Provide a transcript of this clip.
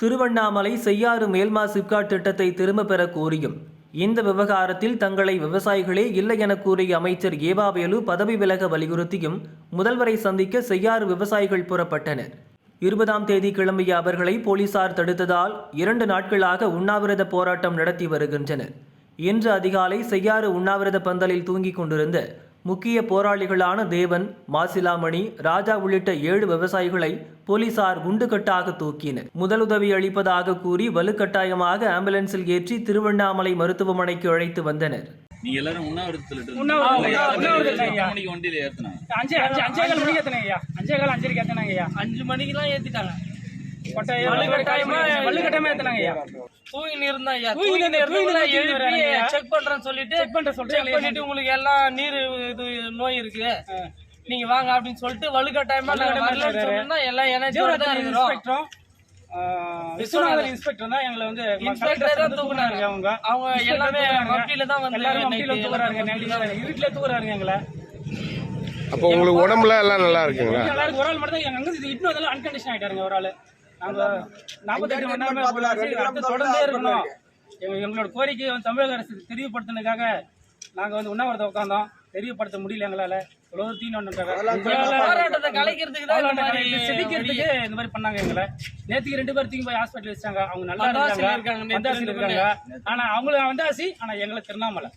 திருவண்ணாமலை செய்யாறு மேல்மா சிப்காட் திட்டத்தை திரும்ப பெற கோரியும். இந்த விவகாரத்தில் தங்களை விவசாயிகளே இல்லை என கூறிய அமைச்சர் ஏவாவேலு பதவி விலக வலியுறுத்தியும் முதல்வரை சந்திக்க செய்யாறு விவசாயிகள் புறப்பட்டனர். இருபதாம் தேதி கிளம்பிய அவர்களை போலீசார் தடுத்ததால் இரண்டு நாட்களாக உண்ணாவிரத போராட்டம் நடத்தி வருகின்றனர். இன்று அதிகாலை செய்யாறு உண்ணாவிரத பந்தலில் தூங்கிக் கொண்டிருந்த முக்கிய போராளிகளான தேவன் மாசிலாமணி ராஜா உள்ளிட்ட ஏழு விவசாயிகளை போலீசார் குண்டுகட்டாக தூக்கினர். முதலுதவி அளிப்பதாக கூறி வலுக்கட்டாயமாக ஆம்புலன்ஸில் ஏற்றி திருவண்ணாமலை மருத்துவமனைக்கு அழைத்து வந்தனர். நீங்க எல்லாரும் உண்ணாவிரதத்துல. மணிக்கு வண்டியில அஞ்சு மணிக்கு ஏத்தினாங்க வலுக்கட்டாயமா ஏத்தினாங்க ஐயா. தூங்கி இருந்தா ஐயா தூங்கி இருந்து- இருந்தா எழுப்பி. செக் பண்றேன்னு சொல்லிட்டு செக் பண்ற சொல்லிட்டு செக் பண்ணிட்டு உங்களுக்கு எல்லாம் நீர் இது நோய் இருக்கு. நீங்க வாங்க அப்படின்னு சொல்லிட்டு வலுக்கட்டாயமா நாங்க எல்லாம் இன்ஸ்பெக்டரும் விஸ்வநாதன் இன்ஸ்பெக்டர் தான் எங்களை வந்து இன்ஸ்பெக்டர் தான் தூக்குனாங்க. அவங்க. அவங்க எல்லாமே வக்கீல தான் வந்து எல்லாரும் night தூக்குறாங்க. இருட்டுல தூக்குறாங்க எங்களை. அப்போ உங்களுக்கு உடம்புல எல்லாம் நல்லா இருக்குங்களா? எல்லாரும் ஒரு ஆள் மட்டும் தான் அங்க இது இன்னும் அதெல்லாம் அன்கண்டிஷன் ஆயிட்டாருங்க ஒரு ஆளு. நாங்க நாற்பத்தெட்டு மணி நேரமே தொடர்ந்தே இருக்கணும். எங்களோட கோரிக்கையை வந்து தமிழக அரசு தெரியப்படுத்தினதுக்காக நாங்க வந்து உண்ணாவிரதம் உட்காந்தோம் தெரியப்படுத்த முடியல எங்களால. போராட்டத்தை கலைக்கிறதுக்கு தான் இந்த மாதிரி செதிக்கிறதுக்கு இந்த மாதிரி பண்ணாங்க எங்களை. நேத்துக்கு ரெண்டு பேர் தூக்கி போய் ஹாஸ்பிட்டல் வச்சாங்க அவங்க நல்லா இருக்காங்க ஆனா அவங்களுக்கு வந்தாசி ஆனா எங்களுக்கு திருவண்ணாமலை.